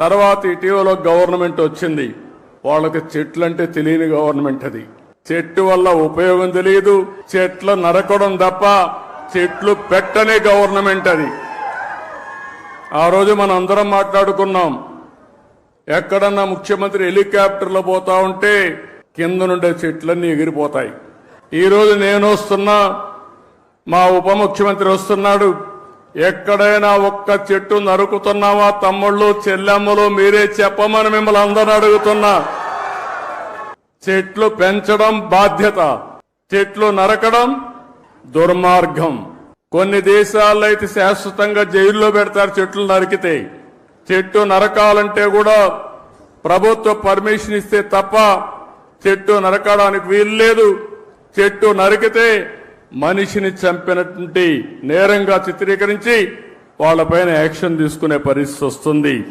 తర్వాత ఇటీవల గవర్నమెంట్ వచ్చింది. వాళ్ళకి చెట్లంటే తెలియని గవర్నమెంట్ అది. చెట్టు వల్ల ఉపయోగం తెలియదు చెట్లు నరకడం తప్ప చెట్లు పెట్టని గవర్నమెంట్ అది. ఆ రోజు మనం అందరం మాట్లాడుకున్నాం ఎక్కడన్నా ముఖ్యమంత్రి హెలికాప్టర్లో పోతా ఉంటే కింద నుండే చెట్లన్నీ ఎగిరిపోతాయి. ఈ రోజు నేను వస్తున్నా మా ఉప ముఖ్యమంత్రి వస్తున్నాడు ఎక్కడైనా ఒక్క చెట్టు నరుకుతున్నావా తమ్ముళ్ళు? చెల్లెమ్మలు మీరే చెప్పమని మిమ్మల్ని అందరూ అడుగుతున్నా. చెట్లు పెంచడం బాధ్యత. చెట్లు నరకడం దుర్మార్గం. కొన్ని దేశాల్లో అయితే శాశ్వతంగా జైల్లో పెడతారు చెట్లు నరికితే. చెట్టు నరకాలంటే కూడా ప్రభుత్వ పర్మిషన్ ఇస్తే తప్ప చెట్టు నరకడానికి వీలు లేదు చెట్టు నరికితే మనిషిని చంపినటువంటి నేరంగా చిత్రీకరించి వాళ్ళపైన యాక్షన్ తీసుకునే పరిస్థితి వస్తుంది.